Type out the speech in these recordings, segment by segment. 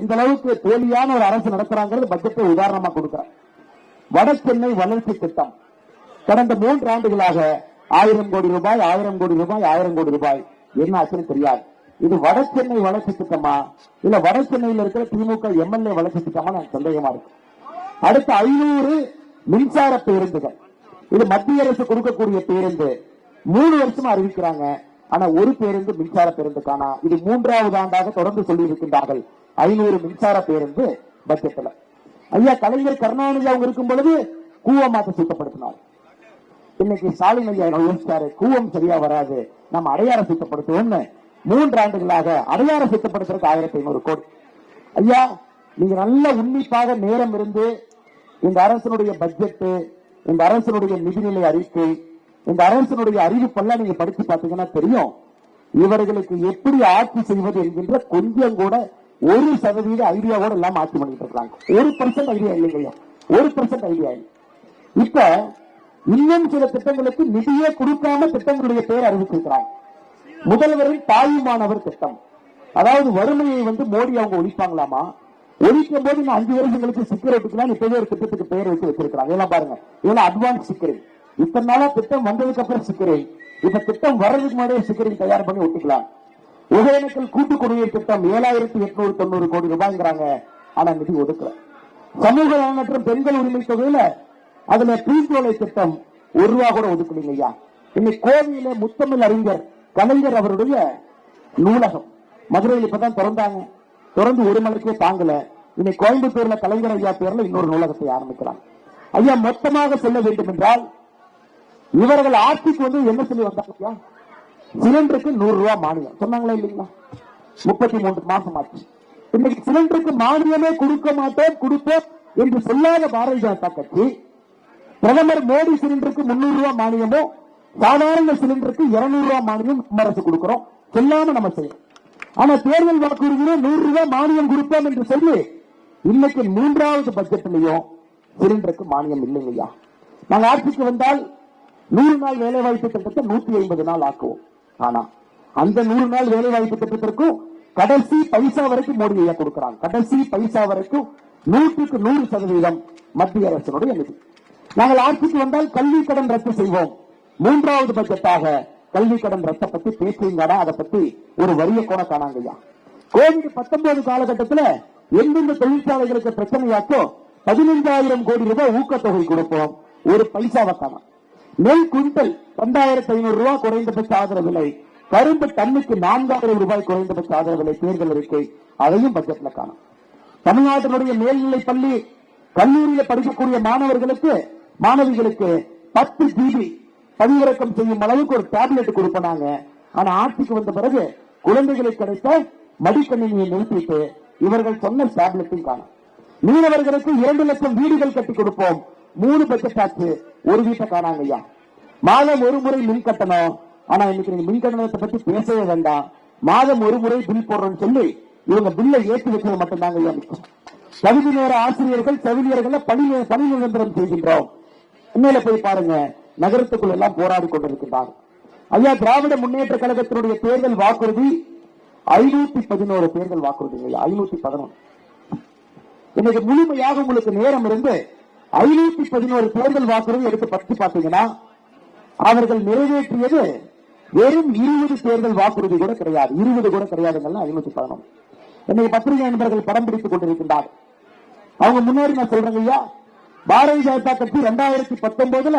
எந்த அளவுக்கு போலியான ஒரு அரசு நடத்துறாங்கிறது பட்ஜெட்டை உதாரணமா கொடுக்கிறேன் வட வளர்ச்சி திட்டம். கடந்த மூன்று ஆண்டுகளாக ஆயிரம் கோடி ரூபாய் ஆயிரம் கோடி ரூபாய் ஆயிரம் கோடி ரூபாய். என்ன ஆச்சுன்னு தெரியாது. இது வட சென்னை வளர்ச்சி திட்டமா? இல்ல வட சென்னையில் இருக்கிற திமுக எம்எல்ஏ வளர்ச்சி திட்டமா? நான் சந்தேகமா இருக்கு. அடுத்த ஐநூறு மின்சார பேருந்துகள். இது மத்திய அரசு கொடுக்கக்கூடிய பேருந்து. மூணு வருஷமா அறிவிக்கிறாங்க. ஆனா ஒரு பேருந்து மின்சார பேருந்து இது மூன்றாவது ஆண்டாக தொடர்ந்து சொல்லி இருக்கின்றார்கள் ஐநூறு மின்சார பேருந்து பட்ஜெட்ல. ஐயா கலைஞர் கருணாநிதி அவங்க இருக்கும் பொழுது கூவமாத்த சுத்தப்படுத்தினார். இன்னைக்கு ஸ்டாலின் ஐயா யோசிச்சாரு? கூவம் சரியா வராது. நம்ம அடையாள சுத்தப்படுத்துவோம்னு மூன்று ஆண்டுகளாக அடையாள சுத்தப்படுத்துறதுக்கு ஆயிரத்தி ஐநூறு கோடி. ஐயா நீங்க நல்ல உன்னிப்பாக நேரம் இருந்து இந்த அரசனுடைய பட்ஜெட் இந்த அரசனுடைய நிதிநிலை அறிக்கை இந்த அரசனுடைய அறிவிப்பெல்லாம் நீங்க படிச்சு பாத்தீங்கன்னா தெரியும். இவர்களுக்கு எப்படி ஆட்சி செய்வது என்கின்ற கொஞ்சம் கூட ஒரு சதவீத ஐடியாவோட இல்லாம ஆட்சி பண்ணிட்டு இருக்காங்க. ஒரு பர்சன்ட் ஐடியா இல்லைங்க ஒரு பர்சன்ட் ஐடியா இல்லை. இப்ப இன்னும் சில திட்டங்களுக்கு நிதியே கொடுக்காம திட்டங்களுடைய பெயர் அறிவிச்சிருக்கிறாங்க. முதல்வரின் தாயுமானவர் திட்டம். அதாவது வறுமையை வந்து மோடி அவங்க ஒழிப்பாங்களாமா? ஒழிக்கும் போது இன்னும் அஞ்சு வருஷங்களுக்கு சிக்கரெட்டுக்குலாம் இப்பவே ஒரு திட்டத்துக்கு பெயர் வச்சு வச்சிருக்காங்க இதெல்லாம் பாருங்க. இதெல்லாம் அட்வான்ஸ் சிக்கரெட் இத்தனை நாளா திட்டம் வந்ததுக்கு அப்புறம் சிக்கிறேன் இப்ப திட்டம் வர்றதுக்கு முன்னாடியே சிக்கரிங் தயார் பண்ணி ஒட்டிக்கலாம் ஒகேனக்கல் கூட்டு குடிநீர் திட்டம் ஏழாயிரத்தி எட்நூறு தொண்ணூறு கோடி ரூபாய்ங்கிறாங்க. ஆனா நிதி ஒதுக்கல. சமூக நலன் மற்றும் பெண்கள் உரிமை தொகையில அதுல பீஸ்கோலை திட்டம் ஒரு ரூபா கூட ஒதுக்கலைங்க ஐயா. இன்னைக்கு கோவையில முத்தமிழ் அறிஞர் கலைஞர் அவருடைய நூலகம். மதுரையில் இப்பதான் திறந்தாங்க. திறந்து ஒரு மணிக்கே தாங்கல. இன்னைக்கு கோயம்புத்தூர்ல கலைஞர் ஐயா பேர்ல இன்னொரு நூலகத்தை ஆரம்பிக்கிறாங்க ஐயா மொத்தமாக சொல்ல வேண்டும் என்றால் இவர்கள் ஆட்சிக்கு வந்து என்ன சொல்லி வந்தாங்க சிலிண்டருக்கு நூறு ரூபாய் மானியம். சொன்னாங்களா இல்லைங்களா? முப்பத்தி மூன்று மாசம் ஆச்சு. இன்னைக்கு சிலிண்டருக்கு மானியமே கொடுக்க மாட்டோம் கொடுப்போம் என்று சொல்லாத பாரதிய ஜனதா கட்சி பிரதமர் மோடி சிலிண்டருக்கு முன்னூறு ரூபாய் மானியமும் சாதாரண சிலிண்டருக்கு இருநூறு ரூபாய் மானியம் அரசு கொடுக்கிறோம். சொல்லாம நம்ம செய்யணும் ஆனா தேர்தல் வாக்குறுதியில நூறு ரூபாய் மானியம் கொடுப்போம் என்று சொல்லி இன்னைக்கு மூன்றாவது பட்ஜெட்லயும் சிலிண்டருக்கு மானியம் இல்லைங்கய்யா. நாங்க ஆட்சிக்கு வந்தால் நூறு நாள் வேலை வாய்ப்பு திட்டத்தை நூத்தி ஐம்பது நாள் ஆக்குவோம். ஆனா அந்த நூறு நாள் வேலை வாய்ப்பு திட்டத்திற்கும் கடைசி பைசா வரைக்கும் மோடி ஐயா கொடுக்கிறாங்க. கடைசி பைசா வரைக்கும் நூற்றுக்கு நூறு சதவீதம் மத்திய அரசினுடைய நிதி. நாங்கள் ஆட்சிக்கு வந்தால் கல்வி கடன் ரத்து செய்வோம். மூன்றாவது பட்ஜெட்டாக கல்வி கடன் ரத்த பத்தி பேசுவீங்கடா அதை பத்தி ஒரு வரிய கோண காணாங்கய்யா கோவிட் பத்தொன்பது காலகட்டத்துல எந்தெந்த தொழிற்சாலைகளுக்கு பிரச்சனையாக்கோ பதினைந்தாயிரம் கோடி ரூபாய் ஊக்கத்தொகை கொடுப்போம். ஒரு பைசாவை காணோம் நெல் குவிண்டல் இரண்டாயிரத்தி ஐநூறு ரூபாய் குறைந்தபட்ச ஆதரவு விலை. கரும்பு டன்னுக்கு நான்காயிரம் ரூபாய் குறைந்தபட்ச ஆதரவு விலை தேர்தல் அறிக்கை. அதையும் பட்ஜெட்ல காணும். தமிழ்நாட்டினுடைய மேல்நிலை பள்ளி கல்லூரியில படிக்கக்கூடிய மாணவர்களுக்கு மாணவிகளுக்கு பத்து ஜிபி பதிவிறக்கம் செய்யும் அளவுக்கு ஒரு டேப்லெட் கொடுப்பனாங்க. ஆனா ஆட்சிக்கு வந்த பிறகு குழந்தைகளுக்கு கிடைத்த மடிக்கணினியை நிறுத்திட்டு இவர்கள் சொன்ன டேப்லெட்டும் காணும். மீனவர்களுக்கு இரண்டு லட்சம் வீடுகள் கட்டி கொடுப்போம். மூணு பட்ஜெட் ஆச்சு ஒரு வீட்டை காணாங்க ஐயா. மாதம் ஒரு முறை மின் கட்டணம். ஆனா இன்னைக்கு நீங்க மின் கட்டணத்தை பத்தி பேசவே வேண்டாம். மாதம் ஒரு முறை பில் போடுறோம்னு சொல்லி இவங்க பில்லை ஏற்றி வைக்கிறது மட்டும்தாங்க ஐயா தகுதி நேர ஆசிரியர்கள் செவிலியர்கள் பணி பணி நிரந்தரம் செய்கின்றோம். உண்மையில போய் பாருங்க நகரத்துக்குள் எல்லாம் போராடி கொண்டிருக்கிறார் ஐயா திராவிட முன்னேற்ற கழகத்தினுடைய தேர்தல் வாக்குறுதி ஐநூத்தி பதினோரு தேர்தல் வாக்குறுதி ஐநூத்தி பதினொன்று இன்னைக்கு முழுமையாக உங்களுக்கு நேரம் இருந்து ஐநூத்தி பதினோரு தேர்தல் வாக்குறுதி எடுத்து பற்றி பார்த்தீங்கன்னா அவர்கள் நிறைவேற்றியது வெறும் இருபது தேர்தல் வாக்குறுதி கூட கிடையாது. இருபது கூட கிடையாதுங்கள்ல ஐநூத்தி பதினொன்று என்னை பத்திரிகை நண்பர்கள் படம் பிடித்துக் கொண்டிருக்கின்றார் அவங்க முன்னாடி நான் சொல்றேங்க ஐயா பாரதிய ஜனதா கட்சி ரெண்டாயிரத்தி பத்தொன்பதுல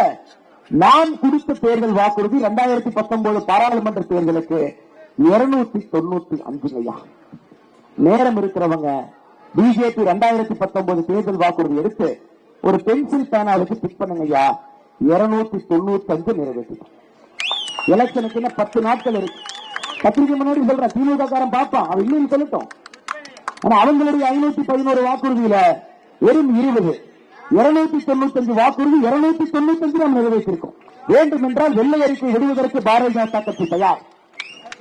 நாம் கொடுத்த தேர்தல் வாக்குறுதி ரெண்டாயிரத்தி பத்தொன்பது பாராளுமன்ற தேர்தலுக்கு இருநூத்தி தொண்ணூத்தி அஞ்சு ஐயா. நேரம் இருக்கிறவங்க பிஜேபி ரெண்டாயிரத்தி பத்தொன்பது தேர்தல் வாக்குறுதி எடுத்து ஒரு பென்சில் பேனாவுக்கு பிக் பண்ணுங்க ஐயா இருநூத்தி தொண்ணூத்தி அஞ்சு நிறைவேற்றிட்டோம். எலெக்ஷனுக்கு என்ன பத்து நாட்கள் இருக்கு. பத்திரிகை முன்னாடி சொல்றேன் திமுக காரன் பார்ப்பான். அவன் இல்லைன்னு சொல்லட்டும். ஆனா அவங்களுடைய ஐநூத்தி பதினோரு வாக்குறுதியில வெறும் இருபது. இருநூத்தி தொண்ணூத்தி அஞ்சு வாக்குறுதி இருநூத்தி தொண்ணூத்தி அஞ்சு நாம் நிறைவேற்றிருக்கோம். வேண்டும் என்றால் வெள்ளை அறிக்கை விடுவதற்கு பாரதிய ஜனதா கட்சி தயார்.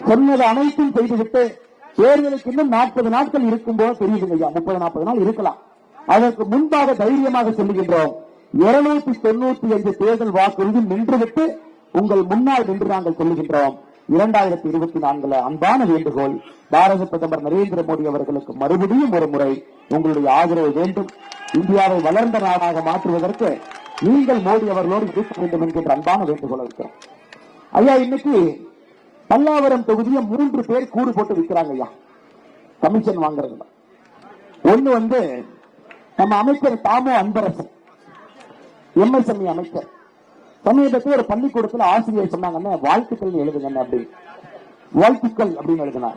சொன்னது அனைத்தும் செய்துவிட்டு தேர்தலுக்கு இன்னும் நாற்பது நாட்கள் இருக்கும்போது தெரியுதுங்க ஐயா முப்பது நாற்பது நாள் இருக்கலாம். அதற்கு முன்பாக தைரியமாக சொல்லுகின்றோம். இருநூத்தி தொண்ணூத்தி ஐந்து தேர்தல் வாக்குறுதி நின்றுவிட்டு உங்கள் முன்னால் நின்று நாங்கள் சொல்லுகின்றோம். இரண்டாயிரத்தி இருபத்தி நான்குல அன்பான வேண்டுகோள் பாரத பிரதமர் நரேந்திர மோடி அவர்களுக்கு மறுபடியும் ஒரு முறை உங்களுடைய ஆதரவு வேண்டும். இந்தியாவை வளர்ந்த நாடாக மாற்றுவதற்கு நீங்கள் மோடி அவர்களோடு இருக்க வேண்டும் என்கின்ற அன்பான வேண்டுகோள் இருக்கிறோம் ஐயா இன்னைக்கு பல்லாவரம் தொகுதியை மூன்று பேர் கூறு போட்டு விற்கிறாங்க ஐயா. கமிஷன் வாங்குறதுல. ஒண்ணு வந்து நம்ம அமைச்சர் தாமோ அன்பரசன் எம்எஸ்எம்இ அமைச்சர். சமீபத்தில் ஒரு பள்ளிக்கூடத்துல ஆசிரியர் சொன்னாங்கன்னு வாழ்த்துக்கள் எழுதுங்க அப்படின்னு. வாழ்த்துக்கள் அப்படின்னு எழுதினார்.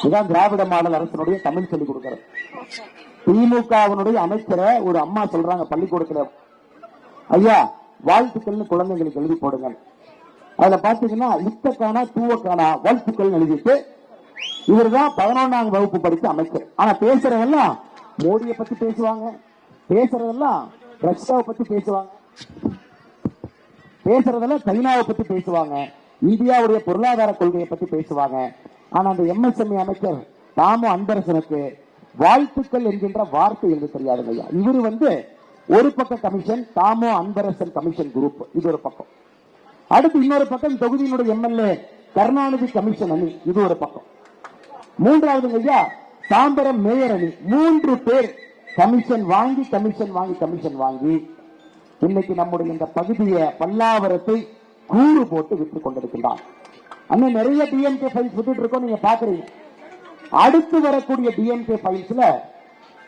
இதுதான் திராவிட மாடல் அரசனுடைய தமிழ் சொல்லிக் கொடுக்கிறது. திமுகவினுடைய அமைச்சரை ஒரு அம்மா சொல்றாங்க பள்ளிக்கூடத்துல. ஐயா வாழ்த்துக்கள்னு குழந்தைங்களுக்கு எழுதி போடுங்க அதுல பாத்தீங்கன்னா இத்தக்கானா தூவக்கானா வாழ்த்துக்கள் எழுதிட்டு இவர்தான் பதினொன்னாம் வகுப்பு படிச்ச அமைச்சர். ஆனா பேசுறவெல்லாம் மோடியை பத்தி பேசுவாங்க. பேசுறதெல்லாம் ரஷ்யாவை பத்தி பேசுவாங்க. பேசுறதெல்லாம் சைனாவை பத்தி பேசுவாங்க. இந்தியாவுடைய பொருளாதார கொள்கையை பத்தி பேசுவாங்க. ஆனா அந்த எம்எஸ்எம்இ அமைச்சர் தாமு அன்பரசனுக்கு வாழ்த்துக்கள் என்கின்ற வார்த்தை எழுத தெரியாதுங்க ஐயா. இவரு வந்து ஒரு பக்க commission Thamo Anbarasan commission group. இது ஒரு பக்கம். அடுத்து இன்னொரு பக்கம் தொகுதியினுடைய எம்எல்ஏ கருணாநிதி கமிஷன் அணி. இது ஒரு பக்கம். மூன்றாவது ஐயா தாம்பரம் மேயர் அணி. மூன்று பேர் கமிஷன் வாங்கி கமிஷன் வாங்கி கமிஷன் வாங்கி இன்னைக்கு நம்முடைய இந்த பகுதியை பல்லாவரத்தை கூறு போட்டு விட்டுக் கொண்டிருக்கின்றார். அண்ணன் நிறைய டிஎம்கே ஃபைல்ஸ் விட்டுட்டு இருக்கோம் நீங்க பாக்குறீங்க அடுத்து வரக்கூடிய டிஎம்கே ஃபைல்ஸ்ல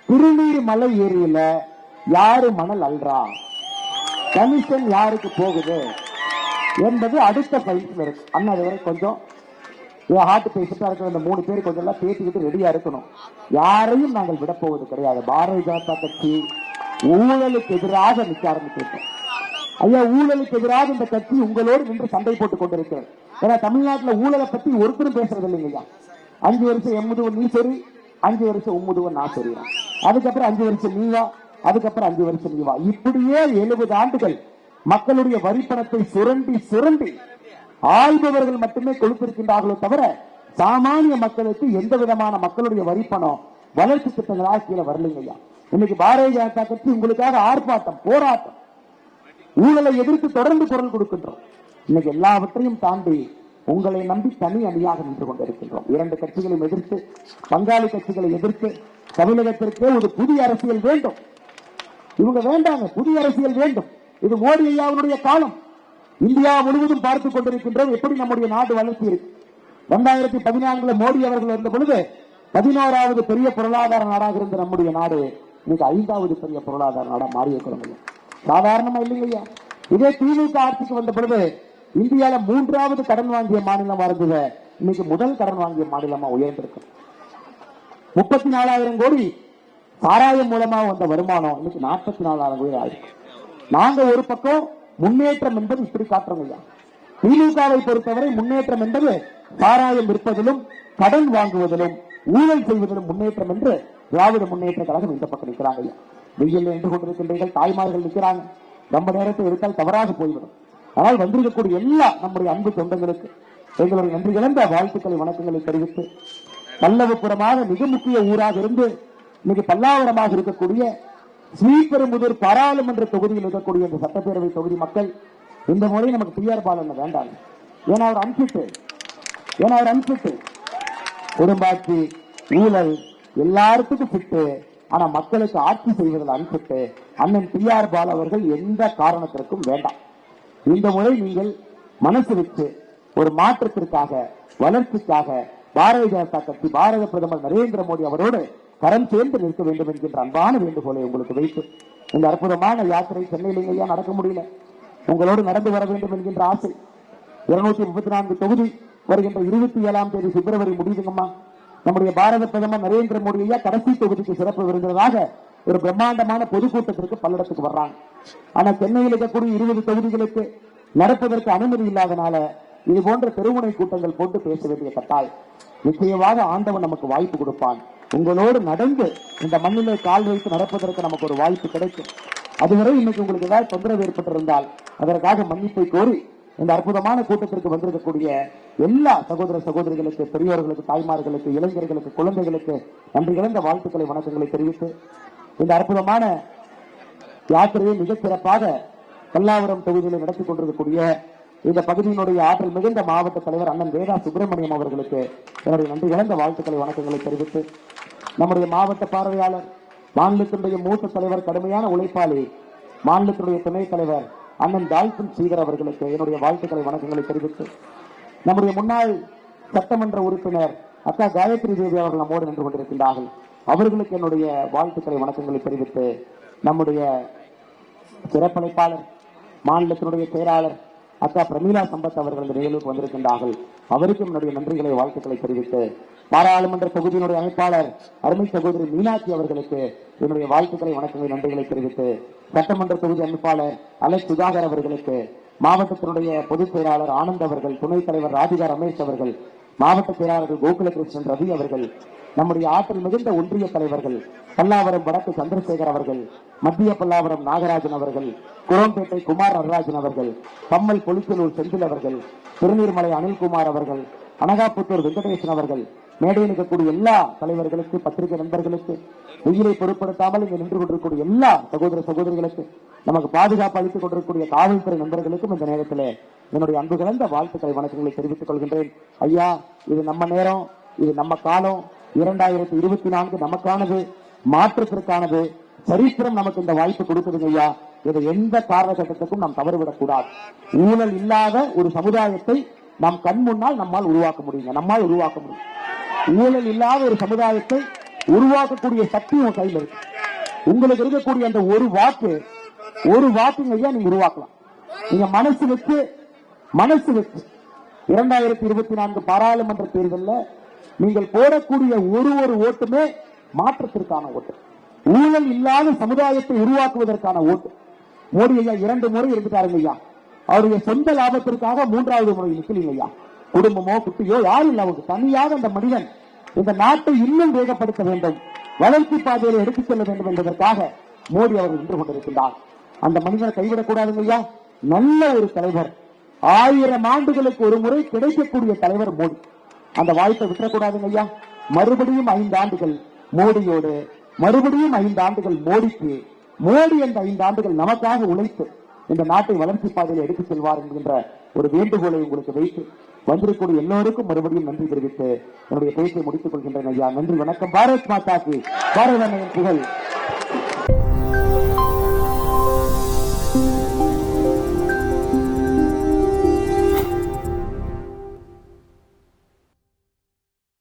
திருநீர் மலை ஏரியில யாரு மணல் அல்றா? கமிஷன் யாருக்கு போகுது? என்பது அடுத்த ஃபைல்ஸ்ல இருக்கு. அண்ணா அது வரை கொஞ்சம் என் ஹார்ட் பேசிட்டா இருக்கிற இந்த மூணு பேர் கொஞ்சம் எல்லாம் பேசிக்கிட்டு ரெடியா இருக்கணும். யாரையும் நாங்கள் விடப்போவது கிடையாது. பாரதிய ஜனதா கட்சி ஊழலுக்கு எதிராக நிற்க ஆரம்பிச்சிருக்கோம் ஐயா ஊழலுக்கு எதிராக இந்த கட்சி உங்களோடு நின்று சண்டை போட்டுக் கொண்டிருக்கிறேன் ஏன்னா தமிழ்நாட்டுல ஊழலை பத்தி ஒருத்தரும் பேசுறது இல்லைங்க ஐயா. அஞ்சு வருஷம் எம்முதுவன் நீ சரி அஞ்சு வருஷம் உம்முதுவன் நான் சரியா அதுக்கப்புறம் அஞ்சு வருஷம் நீவா அதுக்கப்புறம் அஞ்சு வருஷம் நீவா. இப்படியே எழுபது ஆண்டுகள் மக்களுடைய வரிப்பணத்தை சுரண்டி சுரண்டி ஆள்பவர்கள் மட்டுமே கொடுத்திருக்கின்றார்களோ தவிர சாமானிய மக்களுக்கு எந்த விதமான மக்களுடைய வரிப்பணம் வளர்ச்சி திட்டங்களா கீழே வரலைங்கய்யா இன்னைக்கு பாரதிய ஜனதா கட்சி உங்களுக்காக ஆர்ப்பாட்டம் போராட்டம். ஊழலை எதிர்த்து தொடர்ந்து குரல் கொடுக்கின்றோம். இன்னைக்கு எல்லாவற்றையும் தாண்டி உங்களை நம்பி தனி அணியாக நின்று கொண்டிருக்கின்றோம். இரண்டு கட்சிகளையும் எதிர்த்து பங்காளி கட்சிகளை எதிர்த்து தமிழகத்திற்கே ஒரு புதிய அரசியல் வேண்டும். இவங்க வேண்டாங்க புதிய அரசியல் வேண்டும். இது மோடி ஐயாவுடைய காலம். இந்தியா முழுவதும் பார்த்துக் கொண்டிருக்கின்றோம் எப்படி நம்முடைய நாடு வளர்ச்சி இருக்கு. இரண்டாயிரத்தி பதினான்குல மோடி அவர்கள் இருந்த பொழுது பதினோராவது பெரிய பொருளாதார நாடாக இருந்த நம்முடைய நாடு இன்னைக்கு ஐந்தாவது பெரிய பொருளாதார நாடா மாறி இருக்கிறோம் சாதாரணமா இல்லைங்கய்யா? இதே திமுக ஆட்சிக்கு வந்த பொழுது இந்தியால மூன்றாவது கடன் வாங்கிய மாநிலமா இருந்தது இன்னைக்கு முதல் கடன் வாங்கிய மாநிலமா உயர்ந்திருக்கும் முப்பத்தி நாலாயிரம் கோடி சாராயம் மூலமா வந்த வருமானம் இன்னைக்கு நாற்பத்தி நாலாயிரம் கோடி ஆயிருக்கு. நாங்க ஒரு பக்கம் முன்னேற்றம் என்பது இப்படி காட்டுறோம் ஐயா. திமுகவை பொறுத்தவரை முன்னேற்றம் என்பது சாராயம் விற்பதிலும் கடன் வாங்குவதிலும் ஊழல் செய்வதிலும் முன்னேற்றம் என்று திராவிட முன்னேற்ற கழகம் இந்த பக்கம் நிற்கிறாங்க ஐயா. வெயில் நின்று கொண்டிருக்கின்றீர்கள் தாய்மார்கள் நிற்கிறாங்க. ரொம்ப நேரத்தை எடுத்தால் தவறாக போய்விடும். ஆனால் வந்திருக்கக்கூடிய எல்லா நம்முடைய அன்பு சொந்தங்களுக்கு எங்களுடைய நன்றி இழந்த வாழ்த்துக்களை வணக்கங்களை தெரிவித்து பல்லவபுரமாக மிக முக்கிய ஊராக இருந்து இன்னைக்கு பல்லாவரமாக இருக்கக்கூடிய ஸ்ரீபெரும்புதூர் பாராளுமன்ற தொகுதியில் இருக்கக்கூடிய இந்த சட்டப்பேரவை தொகுதி மக்கள் இந்த முறை நமக்கு டிஆர் பாலன் வேண்டாம். ஏன்னா அவர் அன்பிட்டு. ஏன்னா அவர் அன்பிட்டு. குடும்பாட்சி ஊழல் எல்லாருக்கும் ஃபிட்டு ஆனா மக்களுக்கு ஆட்சி செய்வதில் அன்பிட்டு. அண்ணன் டிஆர் பால் அவர்கள் எந்த காரணத்திற்கும் வேண்டாம். இந்த முறை நீங்கள் மனசு வச்சு ஒரு மாற்றத்திற்காக வளர்ச்சிக்காக பாரதிய ஜனதா கட்சி பாரத பிரதமர் நரேந்திர மோடி அவரோடு கரம் சேர்ந்து நிற்க வேண்டும் என்கின்ற அன்பான வேண்டுகோளை உங்களுக்கு வைத்து இந்த அற்புதமான யாத்திரை சென்னையில் ஐயா நடக்க முடியல. உங்களோடு நடந்து வர வேண்டும் என்கின்ற ஆசை. இருநூத்தி முப்பத்தி நான்கு தொகுதி வருகின்ற இருபத்தி ஏழாம் தேதி பிப்ரவரி முடியுதுங்கம்மா. நம்முடைய பாரத பிரதமர் நரேந்திர மோடி ஐயா கடைசி தொகுதிக்கு சிறப்பு விருந்ததாக ஒரு பிரம்மாண்டமான பொதுக்கூட்டத்திற்கு பல்லடத்துக்கு வர்றாங்க. ஆனா சென்னையில் இருக்கக்கூடிய இருபது தொகுதிகளுக்கு நடப்பதற்கு அனுமதி இல்லாதனால இது போன்ற தெருமுனை கூட்டங்கள் போட்டு பேச வேண்டிய கட்டாயம். நிச்சயமாக ஆண்டவன் நமக்கு வாய்ப்பு கொடுப்பான். உங்களோடு நடந்து இந்த மண்ணிலே கால் வைத்து நடப்பதற்கு நமக்கு ஒரு வாய்ப்பு கிடைக்கும். அதுவரை இன்னைக்கு உங்களுக்கு ஏதாவது தொந்தரவு ஏற்பட்டிருந்தால் அதற்காக மன்னிப்பை கோரி இந்த அற்புதமான கூட்டத்திற்கு வந்திருக்கக்கூடிய எல்லா சகோதர சகோதரிகளுக்கு பெரியோர்களுக்கு தாய்மார்களுக்கு இளைஞர்களுக்கு குழந்தைகளுக்கு நன்றி இழந்த வாழ்த்துக்களை வணக்கங்களை தெரிவித்து இந்த அற்புதமான யாத்திரையை மிக சிறப்பாக பல்லாவரம் தொகுதியில் நடத்தி கொண்டிருக்கக்கூடிய இந்த பகுதியினுடைய ஆற்றல் மிகுந்த மாவட்ட தலைவர் அண்ணன் வேதா சுப்பிரமணியம் அவர்களுக்கு என்னுடைய நன்றி இழந்த வாழ்த்துக்களை வணக்கங்களை தெரிவித்து நம்முடைய மாவட்ட பார்வையாளர் மாநிலத்தினுடைய மூத்த தலைவர் கடுமையான உழைப்பாளி மாநிலத்தினுடைய துணைத் தலைவர் அண்ணன் தால்சன் சீகர் அவர்களுக்கு என்னுடைய வாழ்த்துக்களை வணக்கங்களை தெரிவித்து நம்முடைய முன்னாள் சட்டமன்ற உறுப்பினர் அக்கா காயத்ரி தேவி அவர்கள் நம்மோடு நின்று கொண்டிருக்கின்றார்கள். அவர்களுக்கு என்னுடைய வாழ்த்துக்களை வணக்கங்களை தெரிவித்து நம்முடைய சிறப்பழைப்பாளர் மாநிலத்தினுடைய செயலாளர் அக்கா பிரமீளா சம்பத் அவர்கள் இந்த நிகழ்வுக்கு வந்திருக்கின்றார்கள். அவருக்கும் என்னுடைய நன்றிகளை வாழ்த்துக்களை தெரிவித்து பாராளுமன்ற தொகுதியினுடைய அமைப்பாளர் அருமை சகோதரி மீனாட்சி அவர்களுக்கு என்னுடைய வாழ்த்துக்களை வணக்கங்களை நன்றிகளை தெரிவித்து சட்டமன்ற தொகுதி அமைப்பாளர் அலெக்ஸ் சுதாகர் அவர்களுக்கு மாவட்டத்தினுடைய பொதுச் செயலாளர் ஆனந்த் அவர்கள் துணைத் தலைவர் ராதிகா ரமேஷ் அவர்கள் மாவட்ட செயலாளர்கள் கோகுலகிருஷ்ணன் ரவி அவர்கள் நம்முடைய ஆற்றல் மிகுந்த ஒன்றிய தலைவர்கள் பல்லாவரம் வடக்கு சந்திரசேகர் அவர்கள் மத்திய பல்லாவரம் நாகராஜன் அவர்கள் குரோம்பேட்டை குமார் நடராஜன் அவர்கள் பம்மல் பொலிச்சலூர் செந்தில் அவர்கள் திருநீர்மலை அனில்குமார் அவர்கள் அனகாபுத்தூர் வெங்கடேசன் அவர்கள் மேடையில் இருக்கக்கூடிய எல்லா தலைவர்களுக்கு பத்திரிகை நண்பர்களுக்கு உயிரை பொருட்படுத்தாமல் இங்கு நின்று கொண்டிருக்கக்கூடிய எல்லா சகோதர சகோதரிகளுக்கு நமக்கு பாதுகாப்பு அளித்துக் கொண்டிருக்கக்கூடிய காவல்துறை நண்பர்களுக்கும் இந்த நேரத்திலே என்னுடைய அன்பு கலந்த வாழ்த்துக்களை வணக்கங்களை தெரிவித்துக் கொள்கின்றேன். ஐயா இது நம்ம நேரம் இது நம்ம காலம். இரண்டாயிரத்தி இருபத்தி நான்கு நமக்கானது மாற்றத்திற்கானது. சரித்திரம் நமக்கு இந்த வாய்ப்பு கொடுக்குதுங்க ஐயா. இதை எந்த காரணகட்டத்துக்கும் நாம் தவறுவிடக் கூடாது ஊழல் இல்லாத ஒரு சமுதாயத்தை நாம் கண் முன்னால் நம்மால் உருவாக்க முடியுங்க. நம்மால் உருவாக்க முடியும். ஊழல் இல்லாத ஒரு சமுதாயத்தை உருவாக்கக்கூடிய சக்தி உங்க கையில் இருக்கு. உங்களுக்கு இருக்கக்கூடிய அந்த ஒரு வாக்கு ஒரு வாக்குங்க ஐயா நீங்க உருவாக்கலாம். நீங்க மனசு வச்சு மனசு விட்டு இரண்டாயிரத்தி இருபத்தி நான்கு பாராளுமன்ற தேர்தலில் நீங்கள் போடக்கூடிய ஒரு ஒரு ஓட்டுமே மாற்றத்திற்கான ஓட்டு. ஊழல் இல்லாத சமுதாயத்தை உருவாக்குவதற்கான ஓட்டு. மோடி ஐயா இரண்டு முறை இருந்துட்டாருங்க ஐயா. அவருடைய சொந்த லாபத்திற்காக மூன்றாவது முறை நிக்கலீங்க ஐயா. குடும்பமோ குட்டியோ யாரும் இல்லை அவருக்கு. தனியாக அந்த மனிதன் இந்த நாட்டை இன்னும் வேகப்படுத்த வேண்டும். வளர்ச்சி பாதையில் எடுத்துச் செல்ல வேண்டும் என்பதற்காக மோடி அவர் நின்று கொண்டிருக்கின்றார். அந்த மனிதனை கைவிடக்கூடாதுங்க ஐயா. நல்ல ஒரு தலைவர். ஆயிரம் ஆண்டுகளுக்கு ஒரு முறை கிடைக்கக்கூடிய தலைவர் மோடி. அந்த வாய்ப்பை விட்டுறக்கூடாதுங்க ஐயா. மறுபடியும் ஐந்து ஆண்டுகள் மோடியோடு மறுபடியும் ஐந்து ஆண்டுகள் மோடிக்கு மோடி அந்த ஐந்து ஆண்டுகள் நமக்காக உழைத்து இந்த நாட்டை வளர்ச்சி பாதையில் எடுத்துச் செல்வார் என்கின்ற ஒரு வேண்டுகோளை உங்களுக்கு வைத்து வந்திருக்கூடிய எல்லோருக்கும் மறுபடியும் நன்றி தெரிவித்து என்னுடைய பேச்சை முடித்துக் கொள்கின்றேன் ஐயா. நன்றி வணக்கம். பாரத் மாதாக்கு பாரத புகழ்.